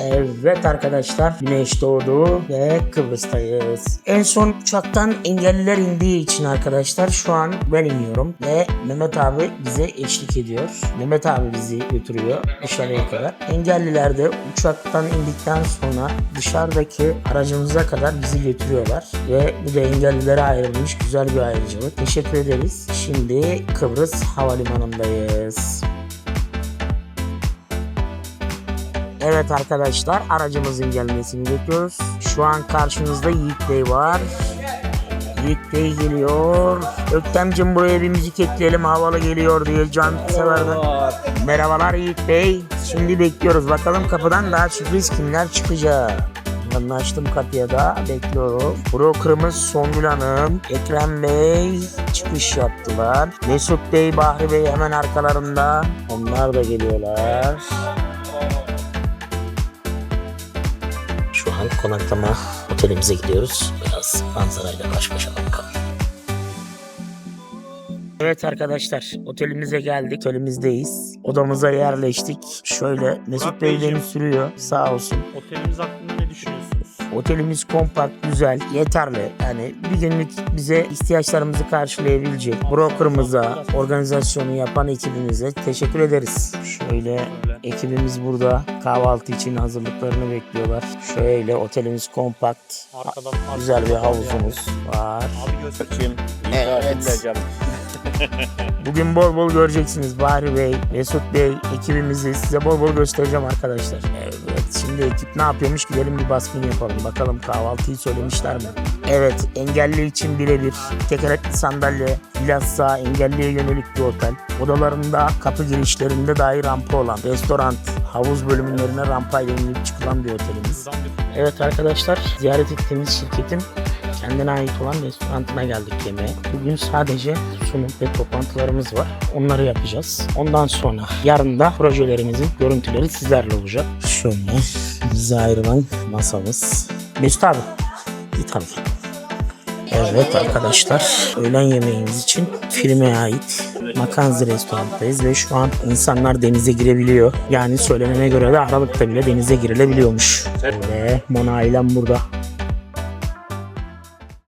Evet arkadaşlar güneş doğdu ve Kıbrıs'tayız. En son uçaktan engelliler indiği için arkadaşlar şu an ben iniyorum ve Mehmet abi bize eşlik ediyor. Mehmet abi bizi götürüyor dışarıya kadar. Engelliler de uçaktan indikten sonra dışarıdaki aracımıza kadar bizi götürüyorlar ve bu da engellilere ayrılmış güzel bir ayrıcalık. Teşekkür ederiz. Şimdi Kıbrıs Havalimanı'ndayız. Evet arkadaşlar aracımızın gelmesini bekliyoruz. Şu an karşımızda Yiğit Bey var. Yiğit Bey geliyor. Öktemcim buraya bir müzik ekleyelim havalı geliyor diye can severden. Merhabalar Yiğit Bey. Şimdi bekliyoruz bakalım kapıdan daha sürpriz kimler çıkacak. Ben açtım kapıya da bekliyorum. Brokerımız Songül Hanım, Ekrem Bey çıkış yaptılar. Mesut Bey, Bahri Bey hemen arkalarında. Onlar da geliyorlar. An konaklama otelimize gidiyoruz. Biraz manzarayla baş başa bakalım. Evet arkadaşlar otelimize geldik. Otelimizdeyiz. Odamıza yerleştik. Şöyle Mesut Bey beni sürüyor. Sağ olsun. Otelimiz hakkında ne düşünüyorsunuz? Otelimiz kompakt, güzel, yeterli. Yani bir günlük bize ihtiyaçlarımızı karşılayabilecek brokerımıza, organizasyonu yapan ekibimize teşekkür ederiz. Şöyle. Ekibimiz burada kahvaltı için hazırlıklarını bekliyorlar. Şöyle otelimiz kompakt, Arkadan güzel bir havuzumuz var. Abi göstereyim. Evet. Bugün bol bol göreceksiniz Bahri Bey, Mesut Bey, ekibimizi size bol bol göstereceğim arkadaşlar. Evet şimdi ekip ne yapıyormuş gidelim bir baskın yapalım. Bakalım kahvaltıyı söylemişler mi? Evet engelli için birebir tekerlekli sandalye, bilhassa engelliye yönelik bir otel. Odalarında kapı girişlerinde dahi rampa olan restoran, havuz bölümlerine rampayla inip çıkılan bir otelimiz. Evet arkadaşlar ziyaret ettiğimiz şirketin kendine ait olan restoranına geldik yemeğe. Bugün sadece sunum ve toplantılarımız var. Onları yapacağız. Ondan sonra yarın da projelerimizin görüntüleri sizlerle olacak. Şöyle bize ayrılan masamız. Mesut abi. Git abi. Evet arkadaşlar öğlen yemeğimiz için firmaya ait Makanzi restorandayız ve şu an insanlar denize girebiliyor. Yani söylenene göre de Aralık'ta bile denize girilebiliyormuş. Ve Mona ailem burada.